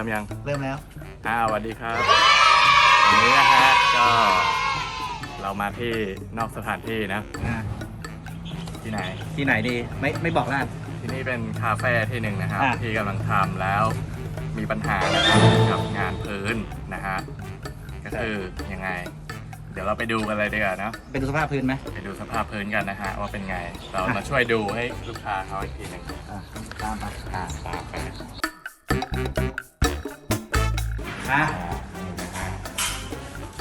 อะยังไงคยัรับงเนี่ยเริ่มยัง เริ่มแล้วอ่าสวัสดีครับวันนี้นะฮะก็เรามาที่นอกสถานที่นะ อ่าที่ไหน ที่ไหนดี ไม่ไม่บอกร้านที่นี่เป็นคาเฟ่ที่หนึ่งนะครับ อะ ที่กำลังทำแล้วมีปัญหานะครับกับงานพื้นนะฮะก็คือยังไง เดี๋ยวเราไปดูกันเลยดีกว่านะ ไปดูสภาพพื้นไหม ไปดูสภาพพื้นกันนะฮะว่าเป็นไง เรามาช่วยดูให้ลูกค้าเขาอีกทีหนึ่งอะ ตามไป อ่าตามไปอะอ่า นี่นะฮะ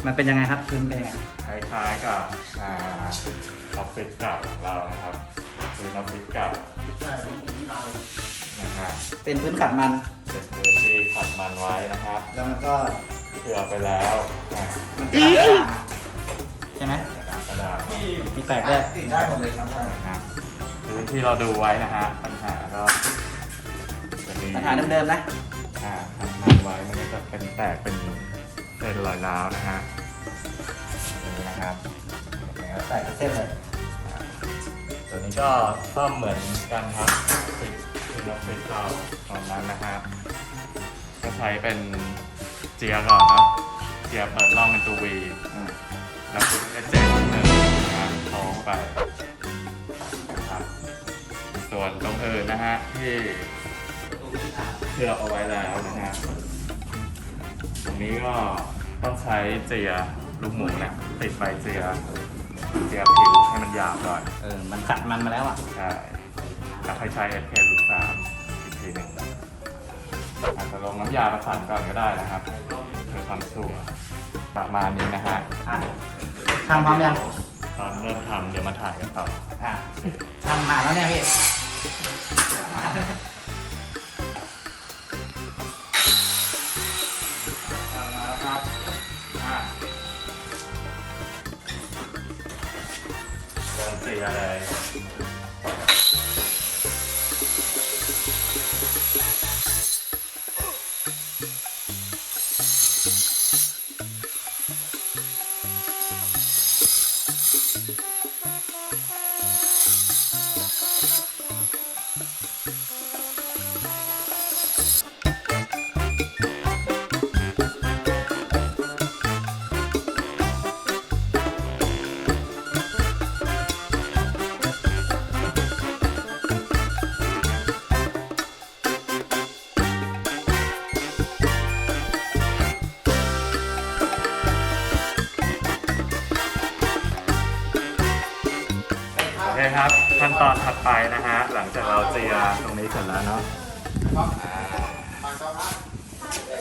มันเป็นยังไงครับพื้นเป็นยังไงคล้ายๆกับอ่าออฟฟิศเก่าของเรานะครับพื้นออฟฟิศเก่านะฮะเป็นพื้นขัดมัน เป็นพื้นที่ขัดมันไว้นะครับแล้วมันก็เผื่อไปแล้วอ่ามันเป็นกระดาษใช่ไหมกระดาษมีแตกด้วยได้หมดเลยครับนะครับพื้นที่เราดูไว้นะฮะปัญหาก็จะมี ปัญหาเดิมๆนะ มันไว้มันก็จะเป็นแตกเป็นเส้นรอยร้าวนะฮะอย่างนี้นะครับแตกเป็นเส้นเลยตัวนี้ก็ซ่อมเหมือนกันครับปิดคือเราปิดเราตอนนั้นนะครับก็ใช้เป็นเจียก่อนเนาะเจียเปิดร่องเป็นตัววีแล้วคุณก็เจ็บหนึ่งนะครับโค้งไปนะครับส่วนตรงอื่นนะฮะที่ เชือกเอาไว้แล้วนะฮะตรงนี้ก็ต้องใช้เจียลูกหมูเนี่ยติดใบเจียเจียผิวให้มันหยาบก่อนเออ มันขัดมันมาแล้วอะ ใช่แล้วค่อยใช้ FK ลูกสามอีกทีหนึ่งอาจจะลงน้ำยาประสานก่อนก็ได้นะครับเพื่อความชัวร์ประมาณนี้นะฮะอะทำพร้อมยังตอนเริ่มทำเดี๋ยวมาถ่ายกันต่ออะทำมาแล้วเนี่ยพี่ เริ่ เสียเลยโอเคครับขั้นตอนถัดไปนะฮะหลังจากเราเจียตรงนี้เสร็จแล้วเนาะอ่า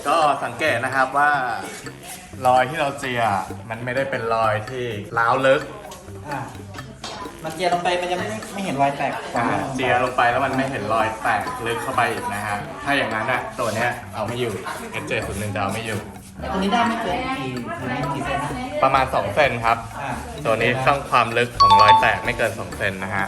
ก็สังเกตนะครับว่ารอยที่เราเจียมันไม่ได้เป็นรอยที่ร้าวลึกอะมันเจียลงไปมันยังไม่ไม่เห็นรอยแตกอ่าเจียลงไปแล้วมันไม่เห็นรอยแตกลึกเข้าไปอีกนะฮะถ้าอย่างนั้นอะตัวเนี้ยเอาไม่อยู่ S7 0 1 จะเอาไม่อยู่ไอ้ ตัวนี้ได้ไม่เกินกี่กี่เซนนะประมาณ 2 เซนครับ อะตัวนี้ต้องความลึกของรอยแตกไม่เกิน 2 เซนนะฮะ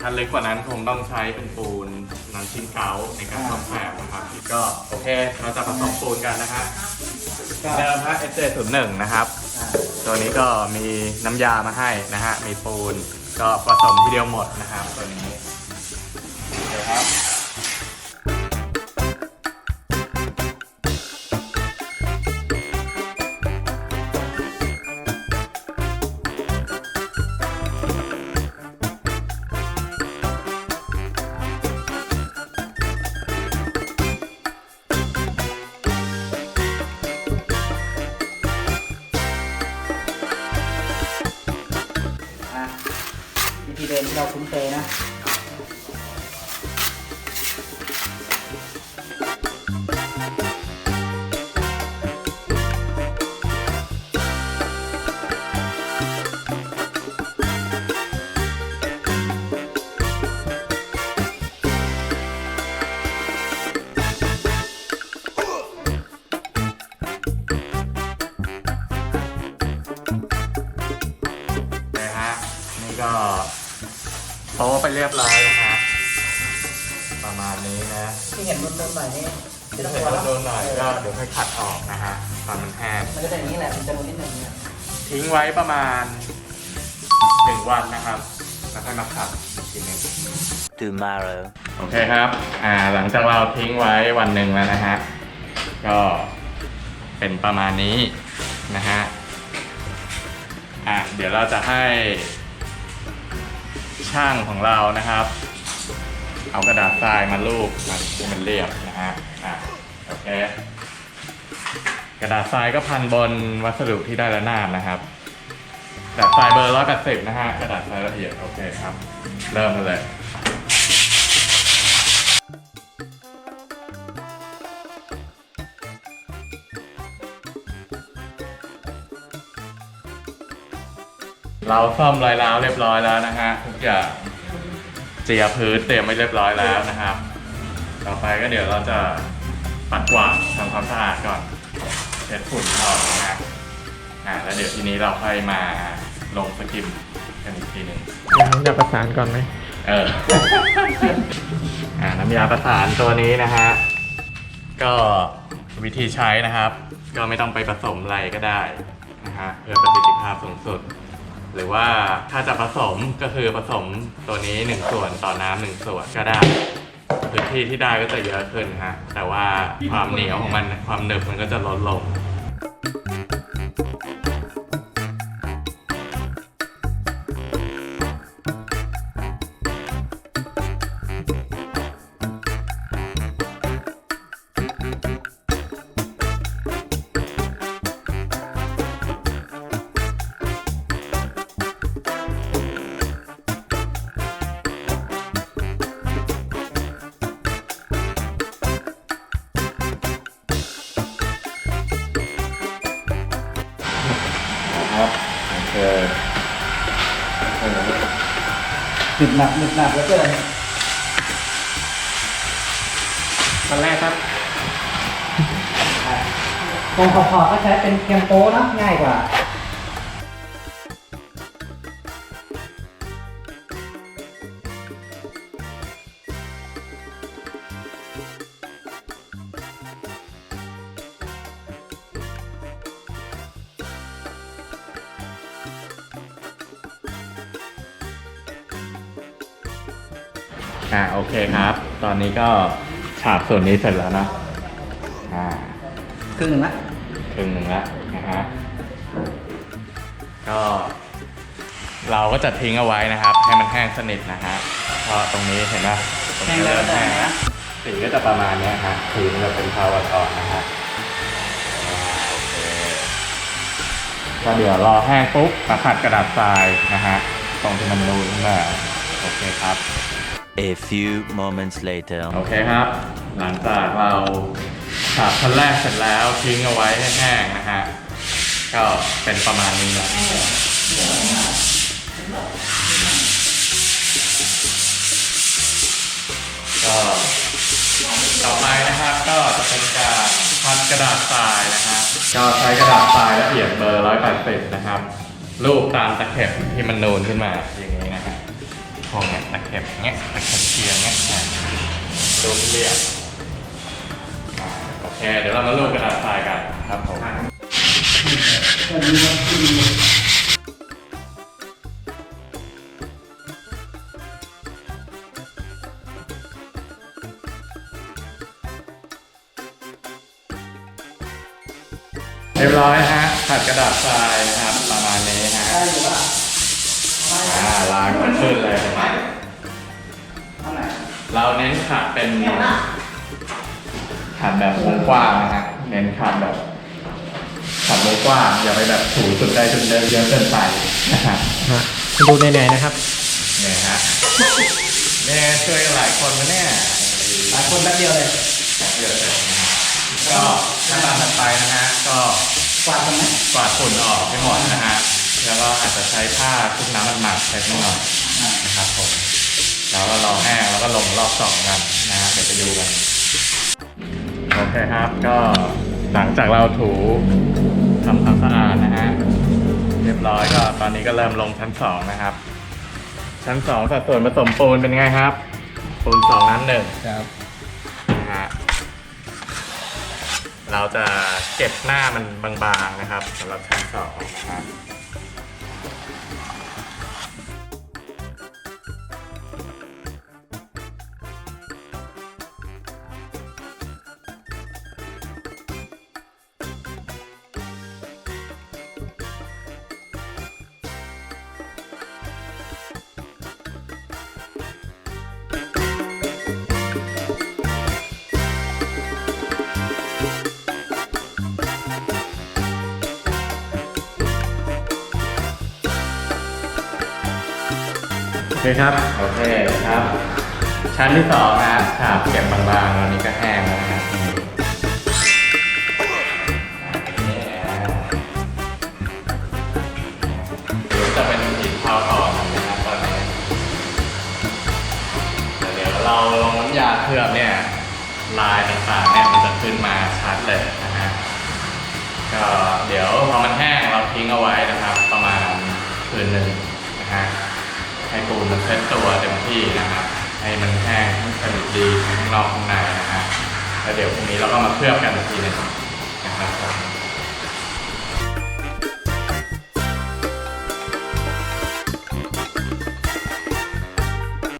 ถ้าลึกกว่านั้นคงต้องใช้เป็นปูนนันชิ้นเกาในการซ่อมแซมนะครับก็โอเค เราจะผสมปูนกันนะฮะก็เดิมฮะ SJ01 นะครับ อะตัวนี้ก็มีน้ำยามาให้นะฮะ มีปูนก็ผสมทีเดียวหมดนะครับตัวนี้ เราคุ้นเคยนะ เรียบร้อยนะฮะประมาณนี้นะที่เห็นนุ่นๆหน่อยนี่ที่ไม่ต้องเห็กนลัวแล้วโดนๆหน่อยก็เดี๋ยวค่อยขัดออกนะฮะตอนมันแห้งมันจะเป็นอย่างนี้แหละมันจะนุ่นนิดหนึ่งเนี่ยทิ้งไว้ประมาณหนึ่งวันนะครับแล้วค่อยมาขัดอีกทีหนึง tomorrow. โอเคครับ อ่าหลังจากเราทิ้งไว้วันหนึ่งแล้วนะฮะก็เป็นประมาณนี้นะฮะอะเดี๋ยวเราจะให้ ช่างของเรานะครับ เอากระดาษทรายมาลูบมันให้มันเรียบนะฮะอะโอเคกระดาษทรายก็พันบนวัสดุที่ได้ระนาบนะครับกระดาษทรายเบอร์ร้อยแปดสิบนะฮะกระดาษทรายละเอียดโอเคครับ เริ่มกันเลย เราซ่อมรอยร้าวเรียบร้อยแล้วนะฮะทุกอย่างเจียพื้นเตรียมไว้เรียบร้อยแล้วนะครับ ต่อไปก็เดี๋ยวเราจะปัดกวาดทำความสะอาดก่อนเช็ดฝุ่นออกนะฮะอ่าแล้วเดี๋ยวทีนี้เราค่อยมาลงสกิมกันอีกทีหนึ่งผมจะประสานก่อนไหมเออ อ่าน้ำยาประสานตัวนี้นะฮะ ก็วิธีใช้นะครับ ก็ไม่ต้องไปผสมอะไรก็ได้นะฮะเพื่อประสิทธิภาพสูงสุด หรือว่าถ้าจะผสมก็คือผสมตัวนี้ 1 ส่วนต่อน้ำหนึ่งส่วนก็ได้พื้นที่ที่ได้ก็จะเยอะขึ้นฮะแต่ว่าความเหนียวของมันความหนึบมันก็จะลดลง นึบหนักหนึบหนักแล้วเกินตอนแรกครับตรงขอบๆก็ใช้เป็นแกมโป้นะง่ายกว่า อ่าโอเคครับ ตอนนี้ก็ฉาบส่วนนี้เสร็จแล้วเนอะอ่าครึ่งหนึ่งละครึ่งหนึ่งแล้วนะฮะก็เราก็จะทิ้งเอาไว้นะครับ ให้มันแห้งสนิทนะฮะเพราะตรงนี้เห็นไหมตรงแห้งนี้แล้วเริ่มก็แห้งได้แล้วนะสีก็จะประมาณเนี้ยฮะสีมันจะเป็นเทาอ่อนๆนะฮะอ่าโอเคก็เดี๋ยวรอแห้งปุ๊บมาขัดกระดาษทรายนะฮะตรงที่มันนูนขึ้นมาโอเคครับ A few moments later. โอเคครับ หลังจากเราฉาบชั้นแรกเสร็จแล้วทิ้งเอาไว้ให้แห้งนะฮะ ก็เป็นประมาณนี้แหละก็ต่อไปนะครับก็จะเป็นการพัดกระดาษทรายนะครับ ก็ใช้กระดาษทรายละเอียดเบอร์ 180 นะครับ รูปตามตะเข็บที่มันนูนขึ้นมาอย่างนี้นะฮะ พวกเนี้ยตะเข็บเงี้ยตะเข็บเชียงเงี้ยอะรูเรียบโอเคเดี๋ยวเรามารูกระดาษทรายกันครับผมเรียบร้อยฮะขัดกระดาษทรายนะครับประมาณนี้ฮะอ่าล้างมันขึ้นเลย เราเน้นขัดเป็นขัดแบบวงกว้างนะฮะเน้นขัดแบบขัดวงกว้างอย่าไปแบบถูสุดได้จนเยอะเยอะเกินไปนะฮะฮะดูเหนื่อยๆนะครับเนี่ยฮะเนี่ยช่วยกันหลายคนนะเนี่ยหลายคนแป๊บเดียวเลยเยอะเลยนะฮะก็ขั้นตอนถัดไปนะฮะก็กวาดกันไหมกวาดฝุ่นออกให้หมดนะฮะแล้วก็อาจจะใช้ผ้าชุบน้ำมันหมักเล็กน้อยอ่านะครับผม แล้วก็รอแห้งแล้วก็ลงรอบสองกันนะฮะเดี๋ยวไปดูกันโอเคครับก็หลังจากเราถูทำความสะอาดนะฮะเรียบร้อยก็ตอนนี้ก็เริ่มลงชั้นสองนะครับ ชั้นสองสัดส่วนผสมปูนเป็นไงครับ ปูนสองน้ำหนึ่งครับนะฮะเราจะเก็บหน้ามันบางๆนะครับสำหรับชั้นสองนะครับ เคครับ โอเคครับ ชั้นที่สองนะครับฉาบเก็บบางๆแล้วนี้ก็แห้งแล้วนะครับนี่เดี๋ยวจะเป็นสีเทาอ่อนนะครับตอนนี้เดี๋ยวเราลงน้ำยาเคลือบเนี่ยลายต่างๆเนี่ยมันจะขึ้นมาชัดเลยนะฮะก็เดี๋ยวพอมันแห้งเราทิ้งเอาไว้นะครับ ประมาณคืนหนึ่งนะฮะ ให้ปูนมันเซ็ตตัวเต็มที่นะครับให้มันแห้งให้สนิทดีทั้งข้างนอกข้างในนะฮะแล้วเดี๋ยวพรุ่งนี้เราก็มาเคลือบกันอีกทีหนึงนะครับผม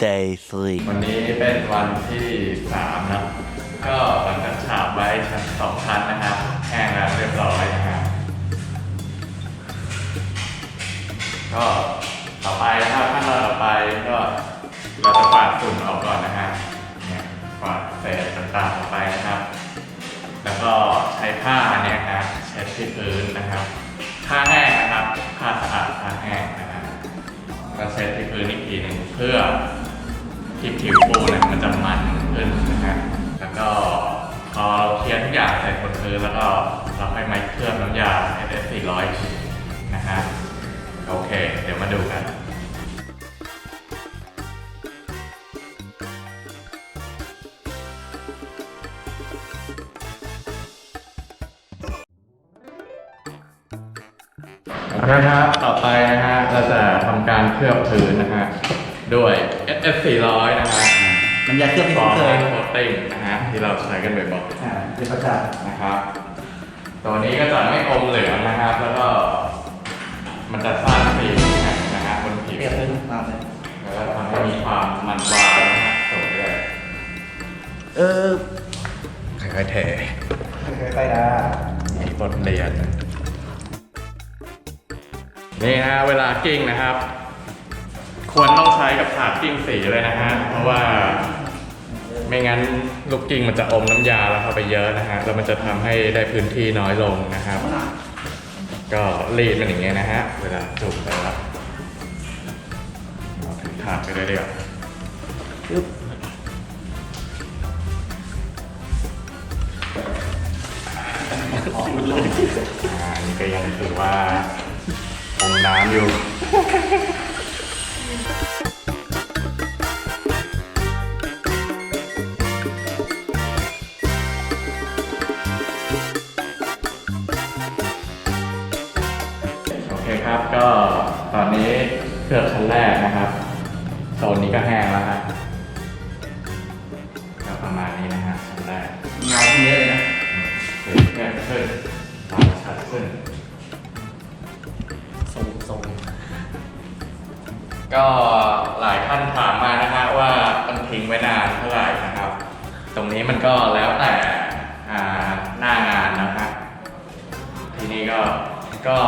Day 3. วันนี้เป็นวันที่สามนะก็หลังจากฉาบไว้ชั้นสองชั้นนะครับแห้งแล้วเรียบร้อยนะฮะก็ต่อ ไปนะครับขั้นตอนต่อไปก็เราจะปาดฝุ่นออกก่อนนะฮะเนี่ยปาดเศษต่างๆออกไปนะครับ แล้วก็ใช้ผ้าเนี่ยครับเช็ดที่พื้นนะครับผ้าแห้งนะครับผ้าสะอาดผ้าแห้งนะครับก็เช็ดที่พื้นอีกทีหนึ่งเพื่อที่ผิวปูเนี่ยมันจะมันขึ้นนะฮะแล้วก็พอเราเคลียร์ทุกอย่างใส่บนพื้นแล้วก็เราให้ไม้เคลือบน้ำยา SS 400นะฮะโอเค เดี๋ยวมาดูกัน โอเคครับต่อไปนะฮะเราจะทำการเคลือบพื้นนะฮะด้วย SS 400นะฮะมันยาเคลือบที่ฟผอมร์เคยโคตติ้งนะฮะที่เราใช้กันบ่อยอ่าเป็นประจๆนะครับ ตัวนี้ก็จะไม่อมเหลืองนะครับ แล้วก็มันจะสร้างสีนะฮะบนำผิวเปรียบเลยมากเลยแล้วก็ทำให้มีความมันวาวนะฮะสวยเลยเออค่อยๆเทไปๆนะ มีบทเรียน นี่ฮะเวลากิ้งนะครับ ควรต้องใช้กับถาดกิ้งสีเลยนะฮะเพราะว่าไม่งั้นลูกกิ้งมันจะอมน้ำยาแล้วเข้าไปเยอะนะฮะแล้วมันจะทำให้ได้พื้นที่น้อยลงนะครับ ก็รีดมันอย่างเงี้ยนะฮะเวลาจุ่มไปแล้วเอาถึงถาดไปเลยเดียวปึ๊บอ่าอันนี้ก็ยังถือว่า อมน้ำอยู่โอเคครับก็ตอนนี้เคลือบชั้นแรกนะครับโซนนี้ก็แห้งแล้วครับก็ประมาณนี้นะฮะชั้นแรกเงาเยอะเลยนะเห็นแค่ขึ้นตามชัดขึ้น ก็หลายท่านถามมานะฮะว่ามันทิ้งไว้นานเท่าไหร่นะครับ ตรงนี้มันก็แล้วแต่อ่าหน้างานนะครับทีนี้ก็ก็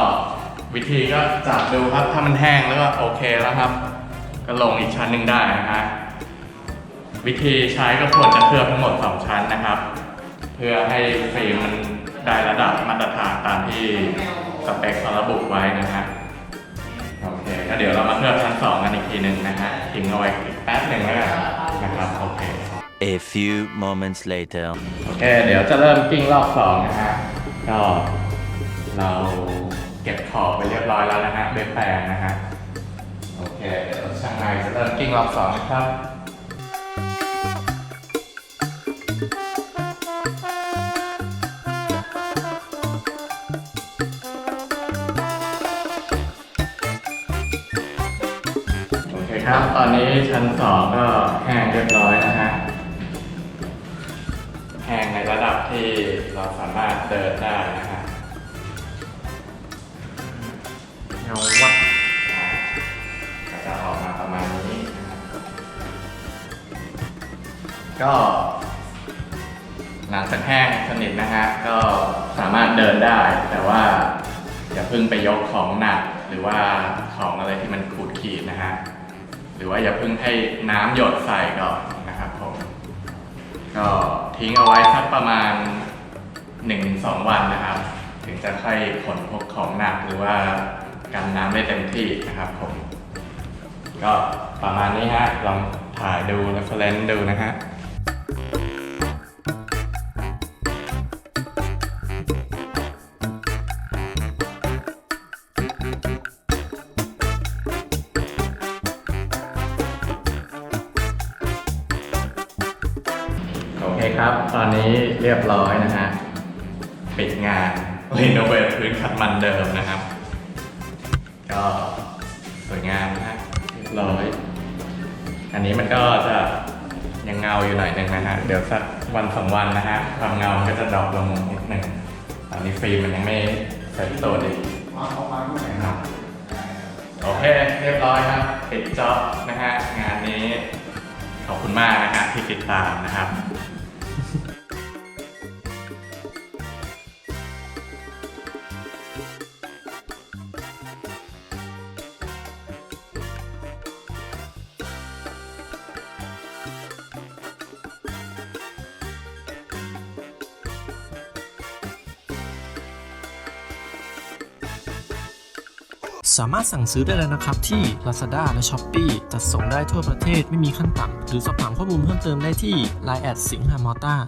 วิธีก็จับดูครับถ้ามันแห้งแล้วก็โอเคแล้วครับ ก็ลงอีกชั้นหนึ่งได้นะฮะวิธีใช้ก็ควรจะเคลือบทั้งหมด 2 ชั้นนะครับ เพื่อให้ฟิล์มมันได้ระดับมาตรฐานตามที่สเปคเขาระบุไว้นะฮะ เคก็เดี๋ยวเรามาเคลือบชั้นสองกันอีกทีหนึ่งนะฮะทิ้งเอาไว้อีกแป๊บหนึ่งแล้วกันนะครับโอเค A few moments later. โอเค เดี๋ยวจะเริ่มกิ้งรอบสองนะฮะ ก็เราเก็บขอบไปเรียบร้อยแล้วนะฮะด้วยแปรงนะฮะ โอเค เดี๋ยวช่างในจะเริ่มกิ้งรอบสองนะครับ เคครับ ตอนนี้ชั้นสองก็แห้งเรียบร้อยนะฮะ แห้งในระดับที่เราสามารถเดินได้นะฮะเงาวัดอ่าก็จะออกมาประมาณนี้นะครับ ก็ หลังจากแห้งสนิทนะฮะ ก็สามารถเดินได้ แต่ว่าอย่าเพิ่งไปยกของหนักหรือว่าของอะไรที่มันขูดขีดนะฮะ หรือว่าอย่าเพิ่งให้น้ำหยดใส่ก่อนนะครับผมก็ทิ้งเอาไว้สักประมาณ 1-2 วันนะครับ ถึงจะค่อยขนพวกของหนักหรือว่ากันน้ำได้เต็มที่นะครับผม ก็ประมาณนี้ฮะลองถ่ายดู reference ดูนะฮะ คครับ ตอนนี้เรียบร้อยนะฮะ ปิดงานรีโนเวทพื้นขัดมันเดิมนะครับ ก็สวยงามนะฮะเรียบร้อย อันนี้มันก็จะยังเงาอยู่หน่อยหนึงนะฮะ เดี๋ยวสักวันสองวันนะฮะ ความเงามันก็จะดรอปลงนิดหนึ่งตอนนี้ฟิล์มมันยังไม่เซ็ตตัวดีนะครับโอเค เรียบร้อยครับปิดจ็อบนะฮะ งานนี้ขอบคุณมากนะฮะที่ติดตามนะครับ สามารถสั่งซื้อได้แล้วนะครับ ที่ Lazada และ Shopee จัดส่งได้ทั่วประเทศไม่มีขั้นต่ำหรือสอบถามข้อมูลเพิ่มเติมได้ที่ Line แอดสิงหามอต้า